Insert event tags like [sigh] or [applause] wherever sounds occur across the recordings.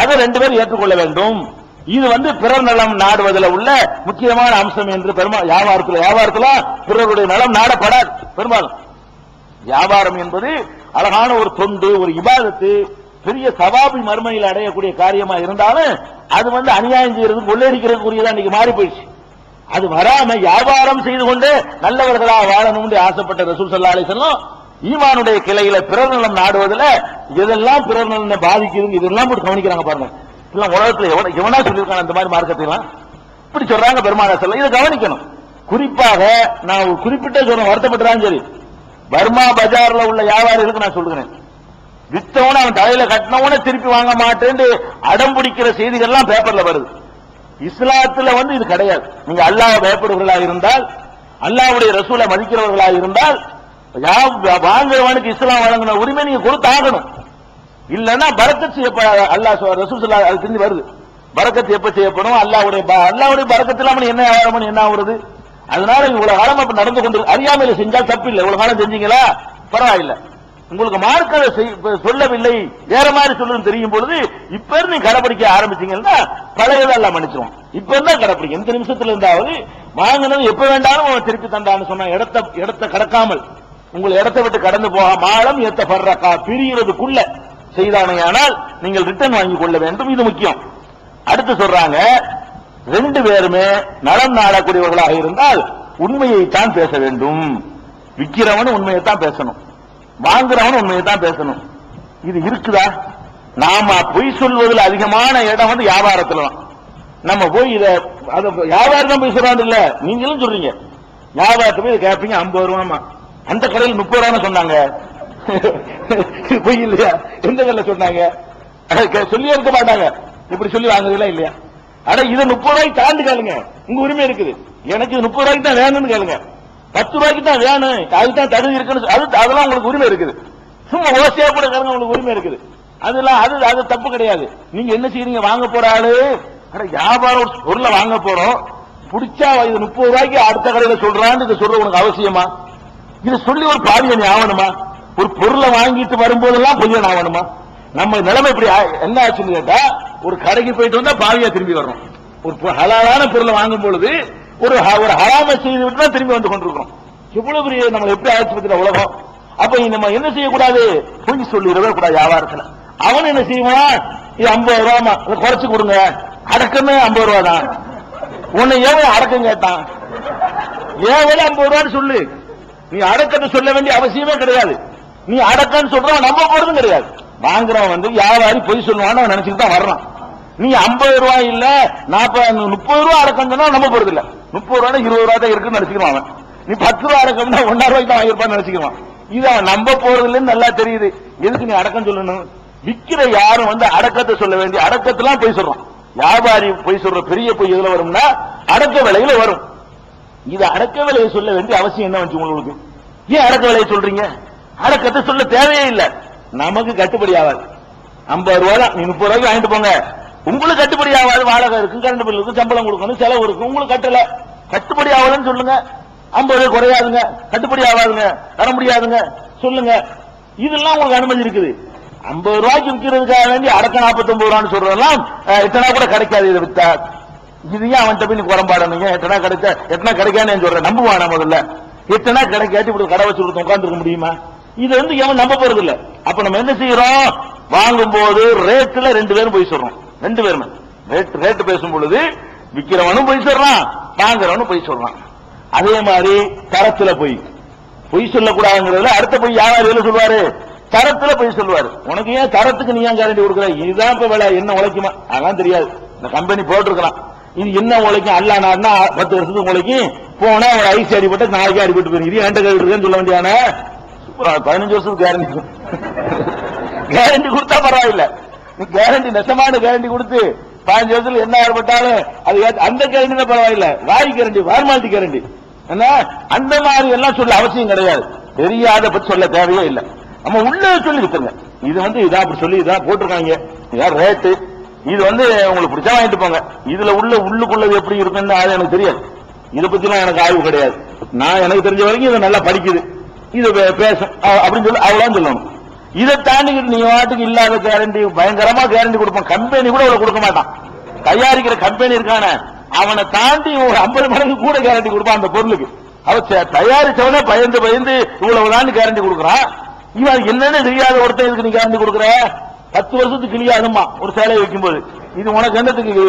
அதை ரெண்டு பேரும் ஏற்றுக்கொள்ள வேண்டும். இது வந்து பிறர் நலம் நாடுவதில் உள்ள முக்கியமான அம்சம் என்று பெருமாள் வியாபாரத்தில் வியாபாரத்தில் பிறருடைய நலம் நாடப்படாது பெரும்பாலும். வியாபாரம் என்பது அழகான ஒரு தொண்டு ஒரு இபாதத்து பெரிய சவாபி மறுமையில் அடையக்கூடிய காரியமா இருந்தாலும் அது வந்து அநியாயம் செய்யறது கொள்ளையடிக்கிறதுக்குரியதா இன்னைக்கு மாறி போயிடுச்சு. அது வராம வியாபாரம் செய்து கொண்டு நல்லவர்களா வாழணும்னு ஆசைப்பட்ட ரசூல் சல்லா அலிசல்லம் ஈமானுடைய கிளையில பிறர் நலம் நாடுவதில் எதெல்லாம் பிறர் நலனை பாதிக்குது இதெல்லாம் போட்டு கவனிக்கிறாங்க பாருங்க. இதெல்லாம் உலகத்துல எவன எவனா சொல்லியிருக்காங்க அந்த மாதிரி மார்க்கத்தையெல்லாம் இப்படி சொல்றாங்க பெருமான சொல்ல இதை கவனிக்கணும். குறிப்பாக நான் ஒரு குறிப்பிட்ட சொல்றேன் வருத்தப்பட்டுறான்னு சரி பர்மா பஜார்ல உள்ள வியாபாரிகளுக்கு நான் சொல்லுகிறேன். வித்தவன அவன் தலையில கட்டினவன திருப்பி வாங்க மாட்டேன்னு அடம் பிடிக்கிற செய்திகள்லாம் பேப்பர்ல வருது. இஸ்லாத்துல வந்து இது கிடையாது. நீங்க அல்லாஹ் பயப்படுவர்களாக இருந்தால் அல்லாஹ்வுடைய ரசூலை மதிக்கிறவர்களாக இருந்தால் வாங்குறவனுக்கு இஸ்லாம் வழங்கின உரிமை நீங்க கொடுத்தாகணும். இல்லன்னா பரக்கத் செய்யப்பட அல்லாஹ் சொ- அது தெரிஞ்சு வருது. பரக்கத் எப்ப செய்யப்படும்? அல்லாவுடைய ப- அல்லாஹ்வுடைய இல்லாமல் என்ன வியாபாரம் என்ன ஆகுறது? அதனால இவ்வளவு காலம் அப்ப நடந்து கொண்டு அறியாமையில செஞ்சா தப்பு இல்லை. இவ்வளவு காலம் செஞ்சீங்களா? பரவாயில்ல. உங்களுக்கு மார்க்க செய்- சொல்லவில்லை. வேற மாதிரி சொல்லுன்னு தெரியும் பொழுது இப்ப இருந்து நீங்க கடைபிடிக்க ஆரம்பிச்சீங்கன்னா பழையதெல்லாம் மன்னிச்சிருவோம். இப்ப இருந்தா கடைபிடிக்கும் எந்த நிமிஷத்துல இருந்தாவது வாங்கினது எப்ப வேண்டாலும் அவன் திருப்பி தந்தான்னு சொன்ன இடத்த இடத்த கடக்காமல் உங்கள் இடத்தை விட்டு கடந்து போக மாலம் எத்த பர்றக்கா பிரிகிறதுக்குள்ள செய்தானையானால் நீங்கள் ரிட்டர்ன் வாங்கிக் கொள்ள வேண்டும். இது முக்கியம். அடுத்து சொல்றாங்க ரெண்டு பேருமே நலம் நாடக்கூடியவர்களாக இருந்தால் உண்மையைத்தான் பேச வேண்டும். விக்கிறவன் உண்மையைத்தான் பேசணும். வாங்குறவன் உண்மையைத்தான் பேசணும். இது இருக்குதா? நாம பொய் சொல்வதில் அதிகமான இடம் வந்து வியாபாரத்துல தான். நம்ம போய் இதை அதை வியாபாரம் தான் போய் சொல்றாங்க இல்ல நீங்களும் சொல்றீங்க. வியாபாரத்தை போய் கேட்பீங்க ஐம்பது ரூபாமா அந்த கடையில் முப்பது ரூபான்னு சொன்னாங்க. [laughs] பொய் இல்லையா? எந்த கடையில் சொன்னாங்க? அட, சொல்லியே இருக்க மாட்டாங்க. இப்படி சொல்லி வாங்குறதுலாம் இல்லையா? ஆனா இது முப்பது ரூபாய்க்கு தாண்டு கேளுங்க. உங்க உரிமை இருக்குது. எனக்கு இது முப்பது ரூபாய்க்கு தான் வேணும்னு கேளுங்க. பத்து ரூபாய்க்கு தான் வேணும். அதுதான் தான் தகுதி இருக்குன்னு அது அதெல்லாம் உங்களுக்கு உரிமை இருக்குது. சும்மா ஓசையா கூட கேளுங்க உங்களுக்கு உரிமை இருக்குது. அதெல்லாம் அது அது தப்பு கிடையாது. நீங்க என்ன செய்யறீங்க வாங்க போற ஆளு. அட வியாபாரம் ஒரு பொருளை வாங்க போறோம். பிடிச்சா இது முப்பது ரூபாய்க்கு அடுத்த கடையில சொல்றான்னு இதை சொல்ற உனக்கு அவசியமா? இது சொல்லி ஒரு பாவியன் ஆகணுமா ஒரு பொருளை வாங்கிட்டு வரும்போதெல்லாம் பொய்யன் ஆகணுமா நம்ம நிலைமை இப்படி என்ன ஆச்சுன்னு கேட்டா ஒரு கடைக்கு போயிட்டு வந்தா பாவியா திரும்பி வர்றோம். ஒரு ஹலாலான பொருளை வாங்கும் பொழுது ஒரு ஒரு ஹராம செய்து விட்டு தான் திரும்பி வந்து கொண்டிருக்கிறோம். எவ்வளவு பெரிய நம்ம எப்படி ஆச்சு உலகம்? அப்ப நம்ம என்ன செய்யக்கூடாது? பொய் சொல்லிடவே கூடாது வியாபாரத்துல அவன் என்ன செய்வான்? இது ஐம்பது ரூபாமா குறைச்சு கொடுங்க. அடக்கமே ஐம்பது ரூபா தான். உன்னை ஏன் அடக்கம் கேட்டான்? ஏன் வேலை ஐம்பது ரூபான்னு சொல்லு. நீ அடக்கத்தை சொல்ல வேண்டிய அவசியமே கிடையாது. நீ அடக்கம்னு சொல்றவன் நம்ப போறதும் கிடையாது. வாங்குறவன் வந்து வியாபாரி பொய் சொல்லுவான்னு அவன் நினைச்சுட்டு தான் வர்றான். நீ ஐம்பது ரூபாய் இல்ல நாற்பது முப்பது ரூபா அடக்கம் சொன்னா நம்ப போறது இல்ல. முப்பது ரூபாய் இருபது ரூபா தான் இருக்குன்னு நினைச்சுக்கிறான் அவன். நீ பத்து ரூபா அடக்கம்னா ஒன்னா ரூபாய்க்கு தான் வாங்கியிருப்பான்னு நினைச்சுக்கிறான் இது அவன் நம்ப போறது இல்லைன்னு நல்லா தெரியுது. எதுக்கு நீ அடக்கம் சொல்லணும்? விக்கிற யாரும் வந்து அடக்கத்தை சொல்ல வேண்டிய அடக்கத்தெல்லாம் பொய் சொல்றான். வியாபாரி பொய் சொல்ற பெரிய பொய் எதுல வரும்னா அடக்க விலையில வரும். இது அடக்க விலையை சொல்ல வேண்டிய அவசியம் என்ன வந்து உங்களுக்கு? ஏன் அடக்க விலையை சொல்றீங்க? அடக்கத்தை சொல்ல தேவையே இல்ல. நமக்கு கட்டுப்படி ஆகாது. ஐம்பது ரூபா தான் நீ முப்பது ரூபாய்க்கு வாங்கிட்டு போங்க. உங்களுக்கு கட்டுப்படி ஆகாது. வாடகை இருக்கும் கரண்ட் பில் இருக்கும் சம்பளம் கொடுக்கணும் செலவு இருக்கும். உங்களுக்கு கட்டல. கட்டுப்படி ஆகலன்னு சொல்லுங்க. ஐம்பது ரூபாய் குறையாதுங்க. கட்டுப்படி ஆகாதுங்க. தர முடியாதுங்க. சொல்லுங்க. இதெல்லாம் உங்களுக்கு அனுமதி இருக்குது. ஐம்பது ரூபாய்க்கு விற்கிறதுக்காக வேண்டி அடக்க நாற்பத்தி ரூபான்னு சொல்றதெல்லாம் இத்தனை கூட கிடைக்காது இதை வித்தா. இது ஏன் அவன்கிட்ட போய் நீ குறம்பாடணுங்க எத்தனை கிடைச்ச எத்தனை கிடைக்கான்னு சொல்ற நம்புவானா முதல்ல? எத்தனை கிடைக்காட்டி இப்படி கடை வச்சு கொடுத்து உட்காந்துருக்க முடியுமா? இது வந்து எவன் நம்ப போறது இல்ல அப்ப நம்ம என்ன செய்யறோம்? வாங்கும் போது ரேட்ல ரெண்டு பேரும் போய் சொல்றோம். ரெண்டு பேருமே. ரேட் ரேட் பேசும் பொழுது விக்கிறவனும் போய் சொல்றான் வாங்குறவனும் போய் சொல்றான். அதே மாதிரி தரத்துல போய். பொய் சொல்லக்கூடாதுங்கிறதுல அடுத்த போய் யாராவது என்ன சொல்லுவாரு? தரத்துல போய் சொல்லுவாரு. உனக்கு ஏன் தரத்துக்கு நீ ஏன் கேரண்டி கொடுக்குற இதுதான் இப்ப வேலை. என்ன உழைக்குமா? அதெல்லாம் தெரியாது. இந்த கம்பெனி போட்டிருக்கலாம் இது என்ன உழைக்கும்? அல்ல நாடுனா பத்து வருஷத்துக்கு உழைக்கும் போனா ஒரு ஐசி அடிபட்டு நாளைக்கே அடிபட்டு போயிருக்கு இது என்கிட்ட கேட்டுருக்கேன்னு சொல்ல வேண்டியான பதினஞ்சு வருஷத்துக்கு கேரண்டி கேரண்டி கொடுத்தா பரவாயில்ல. நீ கேரண்டி நெசமான கேரண்டி கொடுத்து பதினஞ்சு வருஷத்துல என்ன ஏற்பட்டாலும் அது அந்த கேரண்டி தான் பரவாயில்ல. வாய் கேரண்டி ஃபார்மாலிட்டி கேரண்டி என்ன? அந்த மாதிரி எல்லாம் சொல்ல அவசியம் கிடையாது. தெரியாத பத்தி சொல்ல தேவையே இல்லை. நம்ம உள்ள சொல்லி வித்துருங்க இது வந்து இதான் அப்படி சொல்லி இதான் போட்டிருக்காங்க. இதான் ரேட்டு இது வந்து உங்களுக்கு பிடிச்சா வாங்கிட்டு போங்க. இதுல உள்ள உள்ளுக்குள்ளது எப்படி இருக்குன்னு அது எனக்கு தெரியாது. இதை பத்திலாம் எனக்கு ஆய்வு கிடையாது. நான் எனக்கு தெரிஞ்ச வரைக்கும் இது நல்லா படிக்குது. இது பே- பேசும் அப்படின்னு சொல்லி அவ்வளவு சொல்லணும். இதை தாண்டிக்கிட்டு நீ வாட்டுக்கு இல்லாத கேரண்டி பயங்கரமா கேரண்டி கொடுப்பான். கம்பெனி கூட அவளை கொடுக்க மாட்டான். தயாரிக்கிற கம்பெனி இருக்கான அவனை தாண்டி ஒரு ஐம்பது மடங்கு கூட கேரண்டி கொடுப்பான் அந்த பொருளுக்கு. அவ தயாரிச்சவனே பயந்து பயந்து இவ்வளவுதான் கேரண்டி கொடுக்குறான். இவன் என்னன்னு தெரியாத ஒருத்தன் இதுக்கு நீ கேரண்டி கொடுக்குற? பத்து வருஷத்துக்கு கிளியாதுமா ஒரு சேலையை வைக்கும்போது. இது உனக்கு என்னத்துக்கு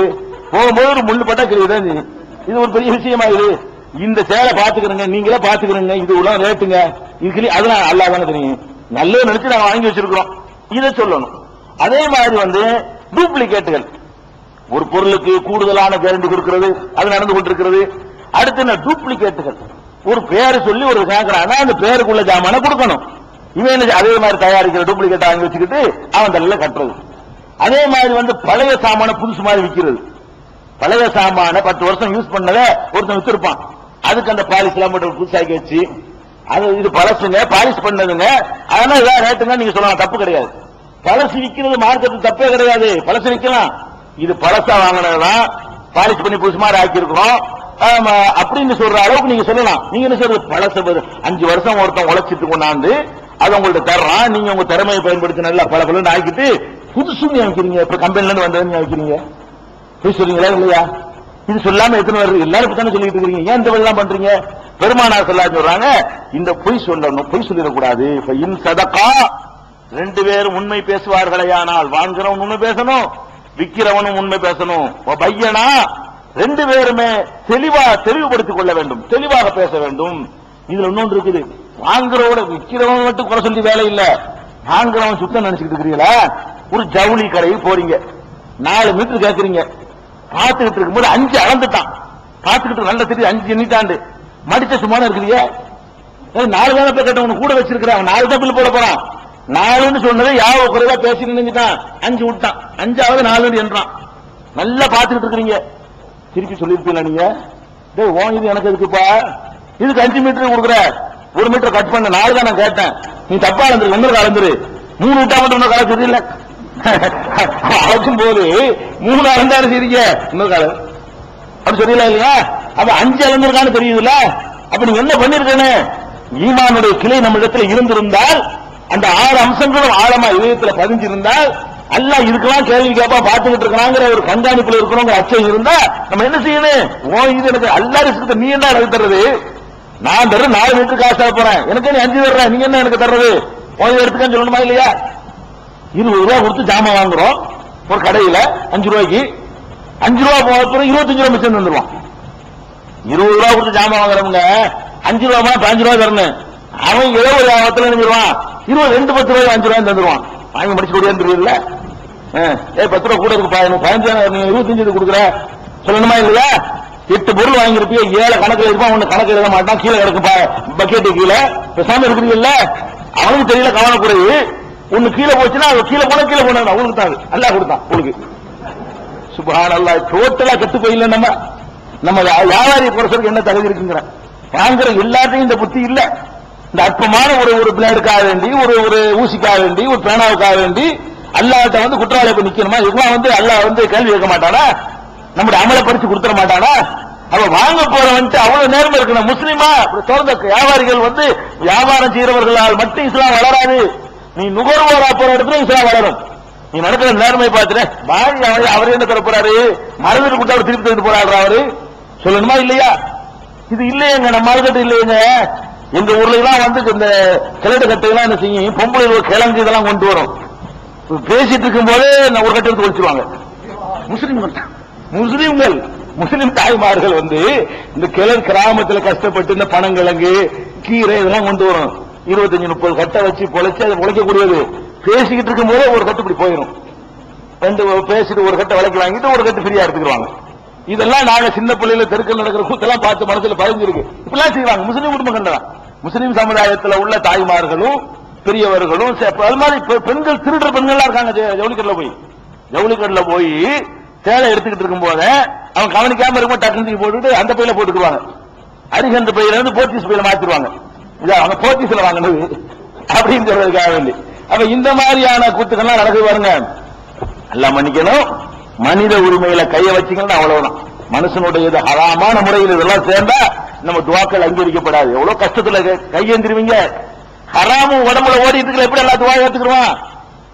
போகும்போது ஒரு முள்ளு பட்டா கிளியுதான் இது இது ஒரு பெரிய விஷயமா இது? இந்த சேலை பாத்துக்கிறேங்க நீங்களே பாத்துக்கிறேங்க இது உள்ள ரேட்டுங்க. இது கிளி அதெல்லாம் அல்லாதானே தெரியும். நல்ல நினைச்சு நாங்க வாங்கி வச்சிருக்கிறோம். இதை சொல்லணும். அதே மாதிரி வந்து டூப்ளிகேட்டுகள். ஒரு பொருளுக்கு கூடுதலான கேரண்டி கொடுக்கிறது அது நடந்து கொண்டிருக்கிறது. அடுத்து என்ன? டூப்ளிகேட்டுகள். ஒரு பேரை சொல்லி ஒரு கேட்கறான்னா அந்த பேருக்குள்ள ஜாமான கொடுக்கணும். இவன் என்ன அதே மாதிரி தயாரிக்கிற டூப்ளிகேட் வாங்கி வச்சுக்கிட்டு அவன் தள்ள கட்டுறது. அதே மாதிரி வந்து பழைய சாமான புதுசு மாதிரி விற்கிறது பழைய சாமான பத்து வருஷம் யூஸ் பண்ணத ஒருத்தன் வித்திருப்பான். அதுக்கு அந்த பாலிஷ் எல்லாம் போட்டு புதுசாக்கி வச்சு அது இது பழசுங்க பாலிஷ் பண்ணதுங்க. அதனால இதான் ரேட்டுங்க நீங்க சொல்லலாம் தப்பு கிடையாது. பழசு விற்கிறது மார்க்கெட்டு தப்பே கிடையாது. பழசு விற்கலாம் இது பழசா வாங்கினதுதான் பாலிஷ் பண்ணி புதுசு மாதிரி ஆக்கியிருக்கிறோம். அப்படின்னு சொல்ற அளவுக்கு நீங்க சொல்லலாம். நீங்க என்ன சொல்றது? பழச அஞ்சு வருஷம் ஒருத்தன் உழைச்சிட்டு கொண்டாந்து அதை உங்கள்ட்ட தர்றான் நீங்க உங்க திறமையை பயன்படுத்தி நல்லா பல பலன் ஆக்கிட்டு புதுசு நீ வைக்கிறீங்க இப்ப கம்பெனில இருந்து வந்தவன் அமைக்கிறீங்க வைக்கிறீங்க போய் சொல்றீங்களா இல்லையா? இது சொல்லாம எத்தனை வருது எல்லாரும் தானே சொல்லிட்டு இருக்கீங்க ஏன் இந்த எல்லாம் பண்றீங்க? பெருமானார் சொல்லா சொல்றாங்க. இந்த பொய் சொல்லணும் பொய் சொல்லிடக்கூடாது. இப்ப இன் சதக்கா ரெண்டு பேரும் உண்மை பேசுவார்களேயானால் வாங்குறவன் உண்மை பேசணும் விக்கிறவனும் உண்மை பேசணும். பையனா ரெண்டு பேருமே தெளிவா தெளிவுபடுத்திக் கொள்ள வேண்டும். தெளிவாக பேச வேண்டும். இதுல இன்னொன்று இருக்குது. வாங்குறவோட விற்கிறவங்க மட்டும் குறை சொல்லி வேலை இல்ல. வாங்குறவன் சுத்தம் நினைச்சுக்கிட்டு இருக்கிறீங்களா? ஒரு ஜவுளி கடைக்கு போறீங்க. நாலு மீட்டர் கேட்கறீங்க பார்த்துக்கிட்டு இருக்கும்போது அஞ்சு அளந்துட்டான். பார்த்துக்கிட்டு நல்ல தெரியுது அஞ்சு எண்ணிட்டாண்டு மடிச்ச சும்மா இருக்கிறீங்க நாலு தானே போய் கூட வச்சிருக்கிறாங்க நாலு தான் பில் போட போறான். நாலுன்னு சொன்னது யாவ குறைவா பேசி நினைஞ்சுட்டான் அஞ்சு விட்டான். அஞ்சாவது நாலு என்றான். நல்லா பார்த்துக்கிட்டு இருக்கிறீங்க. திருப்பி சொல்லிருப்பீங்களா நீங்க? டேய் இது எனக்கு இருக்குப்பா இதுக்கு அஞ்சு மீட்டர் கொடுக்குற. ஒரு மீட்டர் கட் பண்ண நாலு தான் நான் கேட்டேன். நீ தப்பா அளந்துரு ஒன்னு கலந்துரு மூணு விட்டா மட்டும் இன்னும் கலக்குது இல்ல அழைக்கும் போது மூணு அளந்தாலும் சரிங்க இன்னொரு காலம் அப்படி சொல்லல இல்லையா? அப்ப அஞ்சு அளந்திருக்கான்னு தெரியுதுல்ல? அப்ப நீ என்ன பண்ணிருக்கேன்னு ஈமானுடைய கிளை நம்ம இடத்துல இருந்திருந்தால் அந்த ஆறு அம்சங்களும் ஆழமா இதயத்தில் பதிஞ்சிருந்தால் அல்ல இதுக்கெல்லாம் கேள்வி கேப்பா பார்த்துக்கிட்டு இருக்கிறாங்கிற ஒரு கண்காணிப்புல இருக்கணுங்கிற அச்சம் இருந்தா நம்ம என்ன செய்யணும்? ஓ இது எனக்கு அல்லா ரிஸ்க்கு நீ என்ன நடத்துறது நான் தர்ற நாலு லிட்டர் காசு தர போறேன். எனக்கு நீ அஞ்சு தர்றேன் நீங்க என்ன எனக்கு தர்றது? ஓ இதை எடுத்துக்கன்னு சொல்லணுமா இல்லையா? இருபது ரூபா கொடுத்து ஜாமான் வாங்குறோம். ஒரு கடையில அஞ்சு ரூபாய்க்கு. அஞ்சு ரூபா போன இருபத்தஞ்சு ரூபா மிச்சம் வந்துருவான் இருபது ரூபா கொடுத்து ஜாமான் வாங்குறவங்க அஞ்சு ரூபா பாஞ்சு ரூபா தரணும். அவன் ஏதோ ஒரு லாபத்துல நினைச்சிருவான் இருபது ரெண்டு பத்து ரூபாய் அஞ்சு ரூபாய் தந்துருவான். வாங்கி முடிச்சு கொடுயான்னு தெரியல. ஏ பத்து ரூபா கூட இருக்கு எனக்கு பதினஞ்சு இருபத்தஞ்சு கொடுக்குற. சொல்லணுமா இல்லையா? எட்டு பொருள் வாங்கிருப்பிய ஏழு கணக்கில் இருப்பான் ஒண்ணு கணக்கு எழுத மாட்டான் கீழே கிடக்குப்பா பக்கெட்டு கீழே. பேசாம இருக்கிறீங்கல்ல அவனுக்கு தெரியல கவனக்குறைவு. ஒண்ணு கீழே போச்சுன்னா அது கீழே போனா கீழே போனா அவனுக்கு தான் அது. அல்லாஹ் கொடுத்தான் உங்களுக்கு சுபான் அல்லாஹ் டோட்டலா கெட்டு போயில நம்ம. நம்ம வியாபாரி குறைசலுக்கு என்ன தகுதி இருக்குங்கிற? வாங்குற எல்லாத்தையும் இந்த புத்தி இல்ல. இந்த அற்பமான ஒரு ஒரு பிளேடுக்காக வேண்டி ஒரு ஒரு ஊசிக்காக வேண்டி ஒரு பேனாவுக்காக வேண்டி அல்லாட்ட வந்து குற்றவாளி நிக்கணுமா? இதுக்கெல்லாம் வந்து அல்லாஹ் வந்து கேள்வி கேட்க மாட்டானா? நம்முடைய அமலை பறிச்சு கொடுத்துட மாட்டானா? அவ வாங்க போறவன்ட்டு அவ்வளவு நேர்மை இருக்கணும் முஸ்லீமா? தொடர்ந்த வியாபாரிகள் வந்து வியாபாரம் செய்யறவர்களால் மட்டும் இஸ்லாம் வளராது. நீ நுகர்வோரா போற இடத்துல இஸ்லாம் வளரும். நீ நடக்கிற நேர்மை பார்த்துட்டு வாங்கி அவர் அவர் என்ன தர போறாரு? மருந்து கொடுத்தா அவர் திருப்பி தந்து போறாரு அவரு. சொல்லணுமா இல்லையா? இது இல்லையங்க நம்ம மார்க்கெட் இல்லையங்க. எங்க ஊர்ல எல்லாம் வந்து இந்த கிழட்டு கட்டையெல்லாம் என்ன செய்யும்? பொம்பளை ஒரு கிழங்கு இதெல்லாம் கொண்டு வரும். பேசிட்டு இருக்கும் போதே நான் ஒரு கட்டை எடுத்து ஒழிச்சிருவாங்க. முஸ்லிம்கள் முஸ்லிம்கள் முஸ்லிம் தாய்மார்கள் வந்து இந்த கிழக்கு கிராமத்தில் கஷ்டப்பட்டு இந்த பனங்கிழங்கு கீரை இதெல்லாம் கொண்டு வரும் இருபத்தஞ்சு முப்பது கட்டை வச்சு பொழைச்சு அதை உழைக்கக்கூடியது பேசிக்கிட்டு இருக்கும் போதே ஒரு கட்டு இப்படி போயிடும். ரெண்டு பேசிட்டு ஒரு கட்டை விலைக்கு வாங்கிட்டு ஒரு கட்டு ஃப்ரீயா எடுத்துக்கிறாங்க இதெல்லாம் நாங்க சின்ன பிள்ளையில தெருக்கள் நடக்கிற கூத்தெல்லாம் பார்த்து மனசுல பயந்துருக்கு இப்படிலாம் செய்வாங்க. முஸ்லீம் குடும்பங்கள் தான் முஸ்லீம் சமுதாயத்தில் உள்ள தாய்மார்களும் பெரியவர்களும் சே- அது மாதிரி பெண்கள் திருடுற பெண்கள்லாம் இருக்காங்க ஜவுளிக்கடல போய். ஜவுளிக்கடல போய் சேலை எடுத்துக்கிட்டு இருக்கும் போதே அவன் கவனிக்காம இருக்கும் டக்குனு போட்டுட்டு அந்த பையில போட்டுக்குவாங்க அரிகந்த பையில இருந்து போர்த்தீஸ் பையில மாத்திடுவாங்க. இது அவங்க போர்த்தீஸ்ல வாங்கினது. அப்படின்னு சொல்றதுக்காக வேண்டி. அப்ப இந்த மாதிரியான கூத்துக்கள்லாம் நடக்குது பாருங்க. எல்லாம் மன்னிக்கணும். மனித உரிமையில கைய வச்சுக்கணும் அவ்வளவுதான். மனுஷனுடைய இது ஹராமான முறையில் இதெல்லாம் சேர்ந்தா நம்ம துவாக்கள் அங்கீகரிக்கப்படாது. எவ்வளவு கஷ்டத்துல கையேந்திருவீங்க? ஹராமும் உடம்புல ஓடிட்டு இருக்கல எப்படி எல்லா துவா ஏத்துக்குருவான்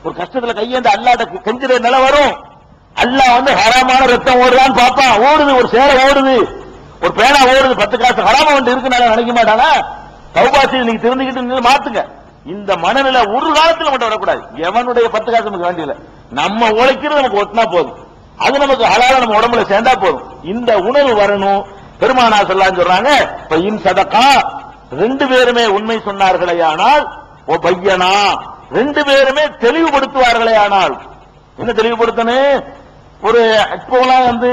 ஒரு கஷ்டத்துல கையேந்து அல்லாட்ட கெஞ்சுற நிலை வரும். அல்லாஹ் வந்து ஹராமான ரத்தம் ஓடுதான்னு பார்ப்பான். ஓடுது ஒரு சேர ஓடுது. ஒரு பேனா ஓடுது பத்து காசு ஹராம வந்து இருக்குனால நினைக்க மாட்டானா? சௌபாசி நீங்க திருந்திக்கிட்டு மாத்துங்க. இந்த மனநிலை ஒரு காலத்துல மட்டும் வரக்கூடாது. எவனுடைய பத்து காசு நமக்கு வேண்டியதில்லை. நம்ம உழைக்கிறது நமக்கு ஒட்டினா போதும். அது நமக்கு ஹலால நம்ம உடம்புல சேர்ந்தா போதும். இந்த உணர்வு வரணும். பெருமானா சொல்லான்னு சொல்றாங்க இப்ப இன் சதக்கா. ரெண்டு பேருமே உண்மை சொன்னார்களே ஆனால் ஓ பையனா. ரெண்டு பேருமே தெளிவுபடுத்துவார்களே ஆனால். என்ன தெளிவுபடுத்தணும்? ஒரு இப்போலாம் வந்து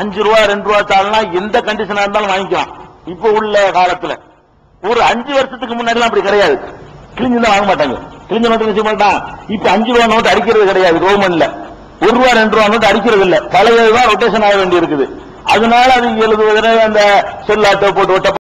அஞ்சு ரூபா ரெண்டு ரூபா தாள்னா எந்த கண்டிஷனா இருந்தாலும் வாங்கிக்கலாம். இப்போ உள்ள காலத்துல. ஒரு அஞ்சு வருஷத்துக்கு முன்னாடி அப்படி கிடையாது. கிழிஞ்சு தான் வாங்க மாட்டாங்க. கிழிஞ்ச நோட்டு செய்ய மாட்டான் இப்ப அஞ்சு ரூபா நோட்டு அடிக்கிறது கிடையாது கவர்மெண்ட்ல ஒரு ரூபா ரெண்டு ரூபா நோட்டு அடிக்கிறது இல்ல. பழைய ரொட்டேஷன் ஆக வேண்டி இருக்குது அதனால அது எழுதுவதற்கு அந்த சொல்லாட்டோ போட்டு ஒட்ட